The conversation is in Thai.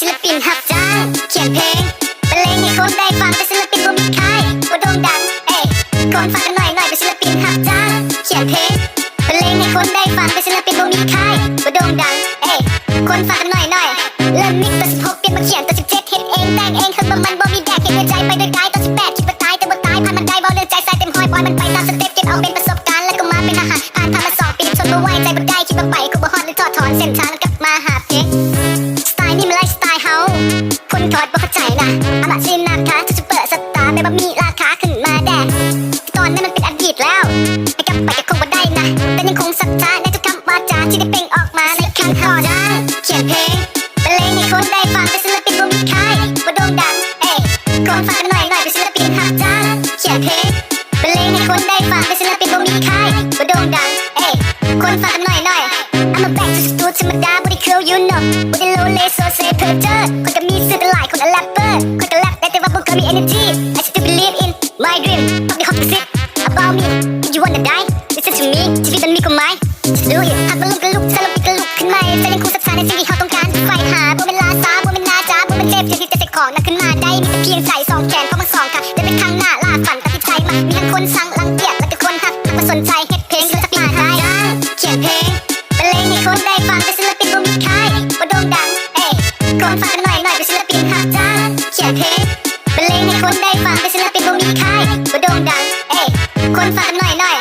ศิลปินหับจ้างเขียนเพลงบรรเลงให้คนได้ฟังเป็นศิลปินผู้มีค่ายผู้โด่งดังเอ้ยคนฟังกันหน่อยหน่อยเป็นศิลปินหับจ้างเขียนเพลงบรรเลงให้คนได้ฟังเป็นศิลปินผู้มีค่ายผู้โด่งดังเอ้ยคนฟังกันหน่อยหน่อยเริ่มมิกตัวสิบหกเปลี่ยนมาเขียนตัวสิบเจ็ดเห็นเองแต่งเองคือปมันบ่มีแดกเห็นดใจไปด้วยกายตัวสิบแปดคิดว่าตายแต่บ่ตายผ่านมันได้บ่เรื่องใจใส่เต็มหอยปล่อยมันไปตามสเต็ปเก็บเอาเป็นประสบการณ์แล้วก็มาเป็นอาหารผ่านทำมาสองปีชนบ่ไหวใจบ่ได้คิดว่าไปกูบ่ฮอดหรือทอดถอนเส้นทางกลับมาหาเพลง ใจนะอามาซินนาคาจะเปอร์สตาร์แบบบ่มีราคาขึ้นมาแดกตอนนั้นมันเป็นอดีตแล้วให้กลับไปก็คงบ่ได้นะ แต่ยังคงศรัทธาในทุกคำวาจาที่ได้เปล่งออกมาในครั้งก่อนะเขียนเพลงเป็นเพลงให้คนได้ฟังเป็นศิลปินบ่มีค่ายบ่โด่งดังเอ้ยคนฟังกันหน่อยหน่อยเป็นศิลปินหักจ้าเขียนเพลงเป็นเพลงให้คนได้ฟังเป็นศิลปินบ่มีค่ายบ่โด่งดังเอ้ยคนฟังกันหน่อยหน่อย I'm a back to the studio ธรรมดา body cool you know body low lay so say per j e คนก็มีสื่อเป็นหล me energy I still believe in my dream Fuck the hot music about me If you wanna die listen to me ชีวิตมันมีกฎหมาย Just do it หากมันลุกก็ลุกถ้าเราปิดก็ลุกขึ้นมาใจยังคงศรัทธาในสิ่งที่เขาต้องการไฟหาบ่เป็นลาซาบ่เป็นนาจ้าบ่เป็นเจ็บที่จะเสกของนักขึ้นมาได้มีแต่เพียงใจ คนฝากหน่อยหน่อย